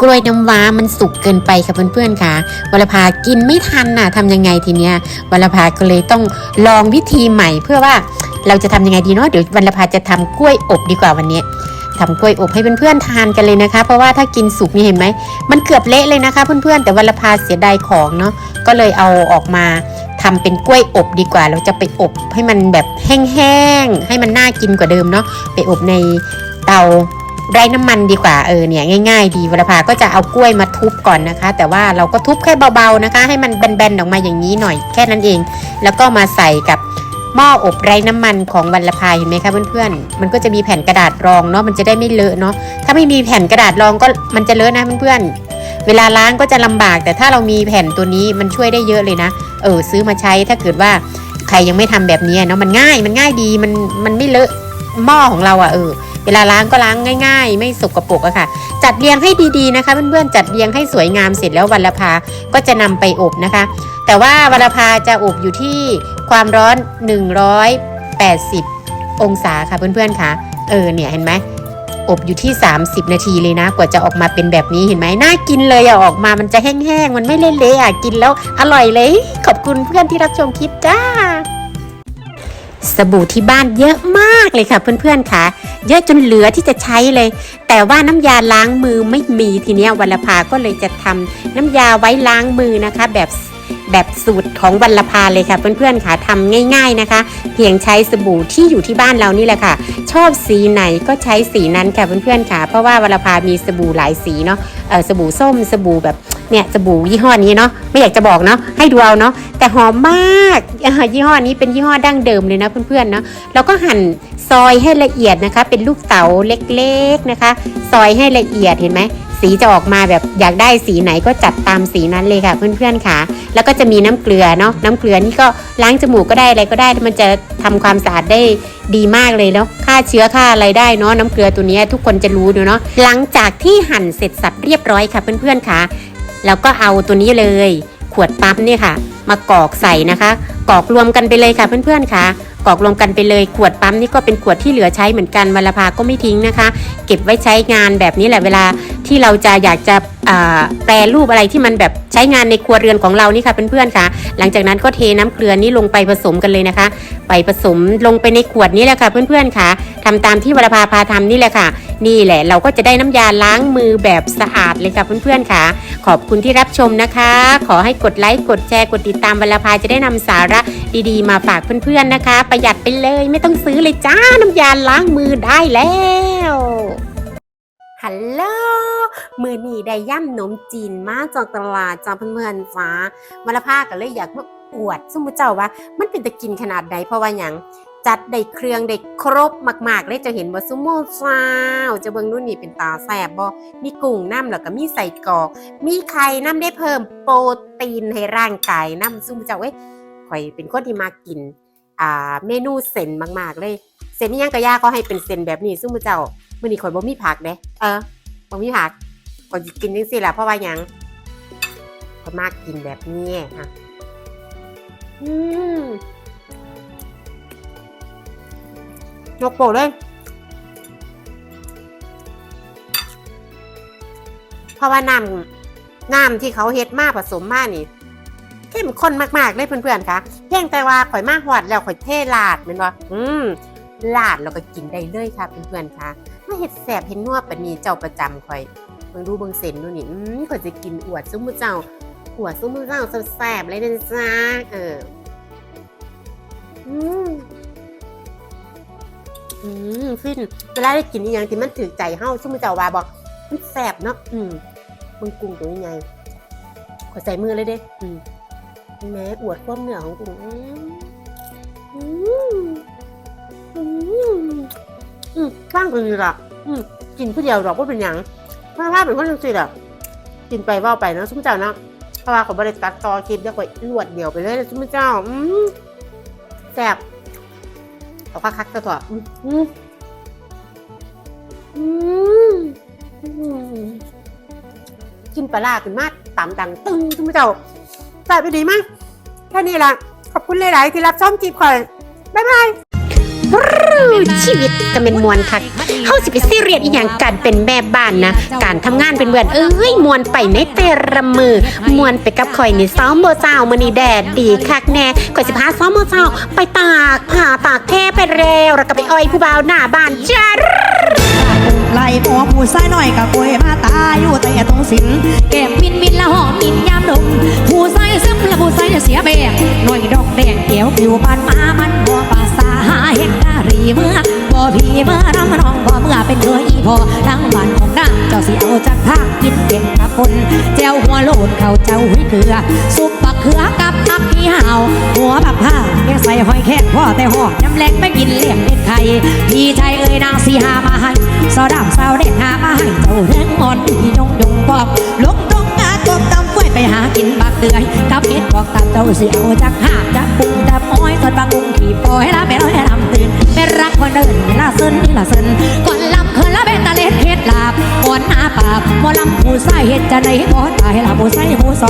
กล้วยน้ำว้ามันสุกเกินไปค่ะเพื่อนๆค่ะวรภากินไม่ทันน่ะทำยังไงทีเนี้ยวรภาก็เลยต้องลองวิธีใหม่ เพื่อว่าเราจะทำยังไงดีเนาะเดี๋ยววรภาจะทำกล้วยอบดีกว่าวันนี้ทำกล้วยอบให้เพื่อนๆทานกันเลยนะคะ เพราะว่าถ้ากินสุกนี่เห็นไหมมันเกือบเละเลยนะคะ เพื่อนๆแต่วรภาเสียดายของเนาะก็เลยเอาออกมาทำเป็นกล้วยอบดีกว่า เราจะไปอบให้มันแบบแห้งๆให้มันน่ากินกว่าเดิมเนาะไปอบในเตา ไร้น้ำมันดีกว่าเออเนี่ยง่าย ๆ ดีวรภาก็จะเอากล้วยมาทุบก่อนนะคะ แต่ว่าเราก็ทุบแค่เบาๆนะคะ ให้มันแบนๆออกมาอย่างนี้หน่อยแค่นั้นเอง แล้วก็มาใส่กับหม้ออบไร้น้ำมันของวรภาเห็นไหมคะเพื่อนๆ มันก็จะมีแผ่นกระดาษรองเนาะมันจะได้ไม่เลอะเนาะถ้าไม่มีแผ่นกระดาษรองก็มันจะเลอะนะเพื่อนๆ เวลาล้างก็จะลำบาก แต่ถ้าเรามีแผ่นตัวนี้มันช่วยได้เยอะเลยนะ เออซื้อมาใช้ถ้าเกิดว่าใครยังไม่ทำแบบนี้เนาะมันง่ายมันง่ายดีมันมันไม่เลอะ หม้อของเราอะ่ะเออเวลาล้างก็ล้างง่าย ๆ ไม่สกปรกอะค่ะ จัดเรียงให้ดีๆนะคะเพื่อนๆจัดเรียงให้สวยงามเสร็จแล้ววันละพาก็จะนำไปอบนะคะ แต่ว่าวันละพาจะอบอยู่ที่ความร้อน 180 องศาค่ะเพื่อนๆค่ะเออเนี่ยเห็นไหมอบอยู่ที่ 30 นาทีเลยนะ กว่าจะออกมาเป็นแบบนี้เห็นไหมน่ากินเลยอะออกมามันจะแห้งๆมันไม่เละๆอะกินแล้วอร่อยเลย ขอบคุณเพื่อนที่รับชมคลิปจ้า สบู่ที่บ้านเยอะมากเลยค่ะเพื่อนๆค่ะ เยอะจนเหลือที่จะใช้เลย แต่ว่าน้ำยาล้างมือไม่มีทีเนี้ยวัลภาก็เลยจะทำน้ำยาไว้ล้างมือนะคะ แบบ แบบสูตรของวัลภาเลยค่ะ เพื่อนๆค่ะทำง่าย ๆนะคะ เพียงใช้สบู่ที่อยู่ที่บ้านเรานี่แหละค่ะ ชอบสีไหนก็ใช้สีนั้นค่ะเพื่อนๆค่ะ เพราะว่าวัลภามีสบู่หลายสีเนาะเออสบู่ส้มสบู่แบบเนี่ยสบู่ยี่ห้อนี้เนาะไม่อยากจะบอกเนาะให้ดูเอาเนาะแต่หอมมากอ่ายี่ห้อนี้เป็นยี่ห้อดั้งเดิมเลยนะเพื่อนๆเนาะแล้วก็หั่นซอยให้ละเอียดนะคะ เป็นลูกเต๋าเล็กๆนะคะ ซอยให้ละเอียดเห็นไหม สีจะออกมาแบบอยากได้สีไหนก็จัดตามสีนั้นเลยค่ะเพื่อนๆค่ะ แล้วก็จะมีน้ำเกลือเนาะน้ำเกลือนี่ก็ล้างจมูกก็ได้อะไรก็ได้ มันจะทำความสะอาดได้ดีมากเลยเนาะฆ่าเชื้อฆ่าอะไรได้เนาะน้ำเกลือตัวนี้ทุกคนจะรู้อยู่เนาะหลังจากที่หั่นเสร็จสับเรียบร้อยค่ะเพื่อนๆค่ะแล้วก็เอาตัวนี้เลย ขวดปั๊มเนี่ยค่ะ มากรอกใส่นะคะกรอกรวมกันไปเลยค่ะเพื่อนๆค่ะกรอกรวมกันไปเลยขวดปั๊มนี่ก็เป็นขวดที่เหลือใช้เหมือนกันวลภาก็ไม่ทิ้งนะคะ เก็บไว้ใช้งานแบบนี้แหละเวลา ที่เราจะอยากจะแปรรูปอะไรที่มันแบบใช้งานในครัวเรือนของเรานี่ค่ะเพื่อนๆค่ะ หลังจากนั้นก็เทน้ำเกลือนี้ลงไปผสมกันเลยนะคะ ไปผสมลงไปในขวดนี้แหละค่ะเพื่อนๆค่ะทำตามที่วรภาพาทำนี่แหละค่ะ นี่แหละเราก็จะได้น้ำยาล้างมือแบบสะอาดเลยค่ะเพื่อนๆค่ะ ขอบคุณที่รับชมนะคะ ขอให้กดไลค์กดแชร์กดติดตามวรภาจะได้นำสาระดีๆ มาฝากเพื่อนๆนะคะ ประหยัดไปเลยไม่ต้องซื้อเลยจ้าน้ำยาล้างมือได้แล้ว ฮัลโหลมือนี่ได้ย่ำนมจีนมาจากตลาดจ้าเพื่อนๆฟ้าวรภาก็เลยอยากมาอวดสมมุเจ้าว่า มันเป็นตะกินขนาดใดเพราะว่าหยังจัดได้เครื่องได้ครบมากๆเลยจะเห็นว่าซุโมฟ้าวจะเบิ่งนู่นนี่เป็นตาแสบบ่มีกุ้งน้ำแล้วก็มีใส่กอก มีไข่น้ำได้เพิ่มโปรตีนให้ร่างกายน้ำซุมเจ้าเว้ยข่อยเป็นคนที่มากินอ่าเมนูเส้นมากๆเลย เส้นนี่ยังกะยาก็ให้เป็นเส้นแบบนี้ซุมเจ้า มื้อนี้ข่อยบ่มีผักเด้เออบ่มีผักข่อยสิกินจังซี่ล่ะเพราะว่าหยังข่อยมากกินแบบนี้ฮะอืมยกโปะเลยเพราะว่าน้ำน้ำที่เขาเฮ็ดมาผสมมานี่เข้มข้นมากๆเลยเพื่อนๆคะเพียงแต่ว่าข่อยมาหอดแล้วข่อยเทลาดแมันว่าอืมลาดแล้วก็กินได้เลยค่ะเพื่อนๆคะ มาเฮ็ดแสบเห็นนัวปานนี้เจ้าประจำข่อยเบิ่งดูเบิ่งเส้นดูนี่อืมข่อยจะกินอวดซุ้มมือเจ้าอวดซุ้มมือเจ้าแสบๆเลยนะจ๊ะเอออืมอืมฟินเวลาได้กินอหย่างที่มันถือใจเฮาชุ่มอเจ้าว่าบอกมันแสบเนาะอืมมึงกุ้งตัวยังไงขอใส่มือเลยเด้อืมแม้อวดความเหนือของกุ้งอืมอืมอืม อืมข้างตัวนี้ล่ะอืมกินผู้เดียวดอกว่าเป็นหยังถ้าภาพเป็นคนจังซี่ล่ะกินไปว่าไปนะชุ่มเจ้านะเพราะว่าขาบริตัดต่อคลิปแล้วก็รวดเดียวไปเลยชุ่มเจ้า อืมแสบเอาคักๆซะเถอะอืมอืมอืมอืมกินปลาร้าขึ้นมาตามดังตึ้งทุกผู้เจ้าใส่ไปดีมากแค่นี้ละขอบคุณหลาย ๆ ที่รับชมจีบข่อยบ๊ายบาย ชีวิตจะเป็นมวลคักเฮาสิไปซีเรียสอีหยังการเป็นแม่บ้านนะ การทำงานเป็นเบือนเอ้ยมวนไปในแต่ละมือมวนไปกับข่อยนี่ซ้อมโบเจ้ามือนี้แดดดีคักแน่ข่อยสิพาซ้อมโบเจ้าไปตากผ้าตากแท้ไปแล้วแล้วก็ไปอ้อยผู้บ่าวหน้าบ้านจ้าไล่ผัวผู้ชายหน่อยกับกวยมาตาอยู่แต่ตรงสินเก็บมินมินละหอมมินยามดมผู้ชายซึมละผู้ชายเสียแบกหน่อยดอกแดงเกี่ยวผิวบานมามันบ่ป หาเห็นดารีเมื่อบ่พีเมื่อน้ำน้องบ่เมื่อเป็นเคยอีพอทั้งบ้านของนางเจ้าสิเอาจากทางกินเก่งกับคนแจวหัวโลนเขาเจ้าหุยเกลือ ซุปบักเขือกับผักขี้ห่าวหัวบักผ้าแกใส่หอยแค่พ่อแต่หอกน้ำแรงไม่กินเลี้ยงเด็ดไข่พี่ชายเอ้ยนางสีหามาให้สอดำสาวเด็ดหามาให้เจ้าเรื่องงอนพี่ยงยงบอกลงตรงงากบตำฟ้วยไปหากินบักเดือยกับเห็ดบอกตามเจ้าเสียวจากหาจากปุงจากอ้อยส่วนบางกุ้ ละซึนก่อนลำเคยละเบ็ดตาเล็ดเฮ็ดลาบก่อนหน้าปากหมอลำผู้ใส่เฮ็ดจะได้บ่ตายละผู้ใส่ผู้สอน